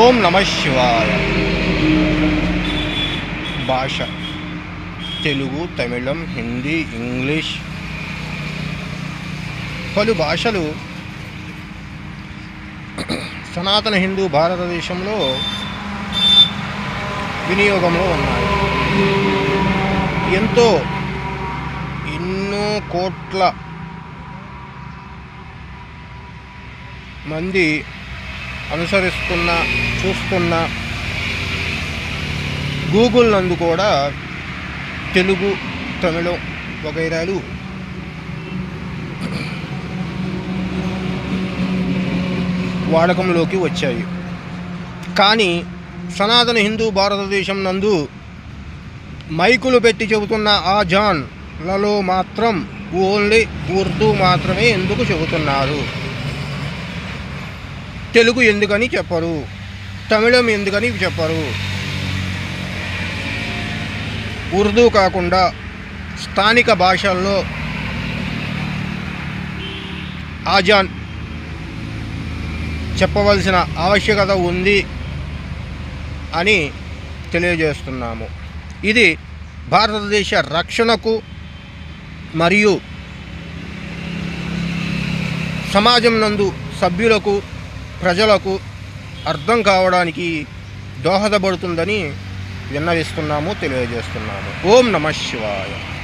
ఓం నమ శివాయ. భాష. తెలుగు తమిళం హిందీ ఇంగ్లీష్. పలు భాషలు సనాతన హిందూ భారతదేశంలో వినియోగంలో ఉన్నాయి. ఎంతో ఎన్నో కోట్ల మంది అనుసరిస్తున్న చూస్తున్న గూగుల్ నందు కూడా తెలుగు తమిళం వగైరాలు వాడకంలోకి వచ్చాయి. కానీ సనాతన హిందూ భారతదేశం నందు మైకులు పెట్టి చెబుతున్న ఆ జాన్లలో మాత్రం ఓన్లీ ఉర్దూ మాత్రమే ఎందుకు చెబుతున్నారు? తెలుగు ఎందుకని చెప్పరు? తమిళం ఎందుకని చెప్పరు? ఉర్దూ కాకుండా స్థానిక భాషల్లో ఆజాన్ చెప్పవలసిన ఆవశ్యకత ఉంది అని తెలియజేస్తున్నాము. ఇది భారతదేశ రక్షణకు మరియు సమాజం నందు సభ్యులకు ప్రజలకు అర్థం కావడానికి దోహదపడుతుందని విన్నవిస్తున్నాము తెలియజేస్తున్నాము. ఓం నమ శివాయ.